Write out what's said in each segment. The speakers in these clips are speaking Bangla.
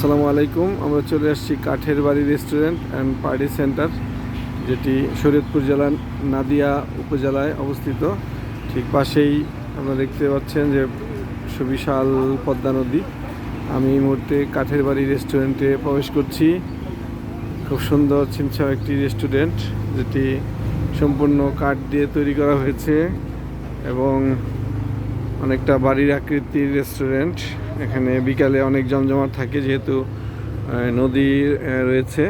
আসসালামু আলাইকুম। আমরা চলে আসছি কাঠের বাড়ি রেস্টুরেন্ট অ্যান্ড পার্টি সেন্টার যেটি শরীয়তপুর জেলার নাদিয়া উপজেলায় অবস্থিত। ঠিক পাশেই আপনারা দেখতে পাচ্ছেন যে সুবিশাল পদ্মা নদী। আমি এই মুহূর্তে কাঠের বাড়ি রেস্টুরেন্টে প্রবেশ করছি। খুব সুন্দর, ছিমছাম একটি রেস্টুরেন্ট যেটি সম্পূর্ণ কাঠ দিয়ে তৈরি করা হয়েছে এবং অনেকটা বাড়ির আকৃতির রেস্টুরেন্ট এখানে বিকালে অনেক জমজমাট থাকে যেহেতু নদী রয়েছে।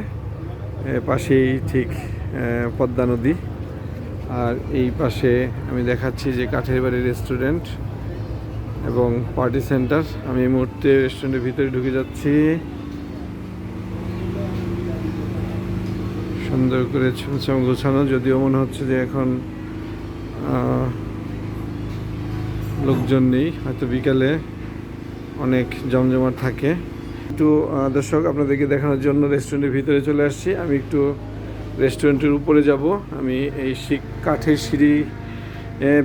পাশেই ঠিক পদ্মা নদী। আর এই পাশে আমি দেখাচ্ছি যে কাঠের বাড়ি রেস্টুরেন্ট এবং পার্টি সেন্টার আমি এই মুহূর্তে রেস্টুরেন্টের ভিতরে ঢুকে যাচ্ছি। সুন্দর করে ছমছম গোছানো, যদিও মনে হচ্ছে যে এখন লোকজন নেই, হয়তো বিকালে অনেক জমজমাট থাকে। একটু দর্শক, আপনাদেরকে দেখানোর জন্য রেস্টুরেন্টের ভিতরে চলে আসছি। আমি একটু রেস্টুরেন্টের উপরে যাব। আমি এই কাঠের সিঁড়ি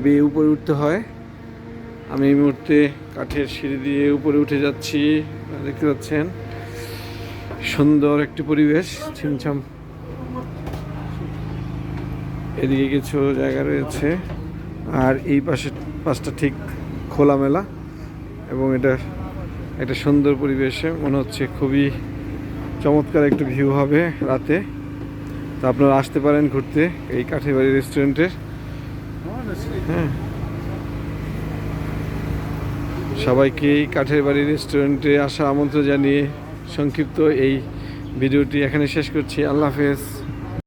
বেয়ে উপরে উঠতে হয়। আমি এই মুহূর্তে কাঠের সিঁড়ি দিয়ে উপরে উঠে যাচ্ছি। দেখতে পাচ্ছেন, সুন্দর একটি পরিবেশ, ছিমছাম। এদিকে কিছু জায়গা রয়েছে। আর এই পাশে, পাশটা ঠিক খোলামেলা এবং এটা, একটা সুন্দর পরিবেশে মনে হচ্ছে খুবই চমৎকার একটা ভিউ হবে রাতে। তো আপনারা আসতে পারেন ঘুরতে এই কাঠিবাড়ি রেস্টুরেন্টের হ্যাঁ। সবাইকে এই কাঠের বাড়ি রেস্টুরেন্টে আসা আমন্ত্রণ জানিয়ে সংক্ষিপ্ত এই ভিডিওটি এখানে শেষ করছি। আল্লাহ হাফেজ।